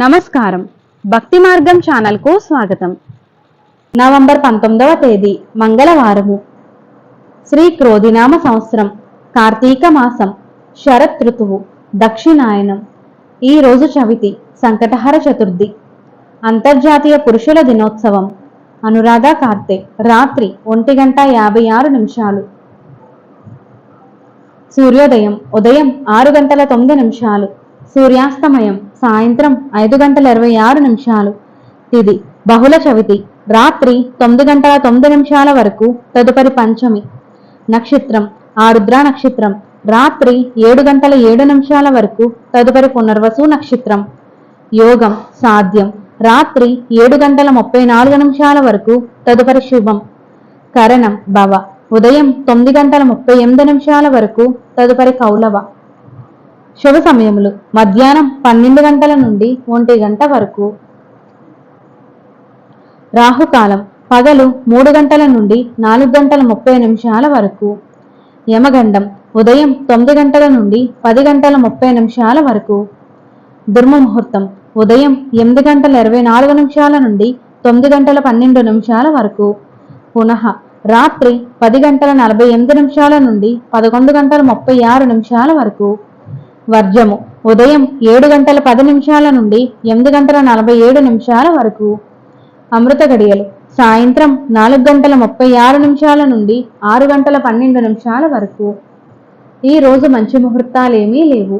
నమస్కారం. భక్తి మార్గం ఛానల్కు స్వాగతం. నవంబర్ పంతొమ్మిదవ తేదీ మంగళవారము. శ్రీ క్రోధినామ సంవత్సరం కార్తీక మాసం శరత్ ఋతువు దక్షిణాయనం. ఈ రోజు చవితి సంకటహర చతుర్థి. అంతర్జాతీయ పురుషుల దినోత్సవం. అనురాధ కార్తే రాత్రి ఒంటి గంట యాభై ఆరు నిమిషాలు. సూర్యోదయం ఉదయం ఆరు గంటల తొమ్మిది నిమిషాలు. సూర్యాస్తమయం సాయంత్రం ఐదు గంటల ఇరవై ఆరు నిమిషాలు. తిది. బహుళ చవితి. రాత్రి తొమ్మిది గంటల తొమ్మిది నిమిషాల వరకు తదుపరి పంచమి. నక్షత్రం. ఆరుద్ర నక్షత్రం. రాత్రి ఏడు గంటల ఏడు నిమిషాల వరకు తదుపరి పునర్వసు నక్షత్రం. యోగం. సాధ్యం. రాత్రి ఏడు గంటల ముప్పై నాలుగు నిమిషాల వరకు తదుపరి శుభం. కరణం. భవ. ఉదయం తొమ్మిది గంటల ముప్పై ఎనిమిది నిమిషాల వరకు తదుపరి కౌలవ శుభ సమయములు. మధ్యాహ్నం పన్నెండు గంటల నుండి ఒంటి గంట వరకు. రాహుకాలం పగలు మూడు గంటల నుండి నాలుగు గంటల ముప్పై నిమిషాల వరకు. యమగండం ఉదయం తొమ్మిది గంటల నుండి పది గంటల ముప్పై నిమిషాల వరకు. దుర్మ ముహూర్తం ఉదయం ఎనిమిది గంటల ఇరవై నాలుగు నిమిషాల నుండి తొమ్మిది గంటల పన్నెండు నిమిషాల వరకు. పునః రాత్రి పది గంటల నలభై ఎనిమిది నిమిషాల నుండి పదకొండు గంటల ముప్పై ఆరు నిమిషాల వరకు. వర్జము. ఉదయం ఏడు గంటల పది నిమిషాల నుండి ఎనిమిది గంటల నలభై ఏడు నిమిషాల వరకు. అమృత గడియలు. సాయంత్రం నాలుగు గంటల ముప్పై ఆరు నిమిషాల నుండి ఆరు గంటల పన్నెండు నిమిషాల వరకు. ఈ రోజు మంచి ముహూర్తాలేమీ లేవు.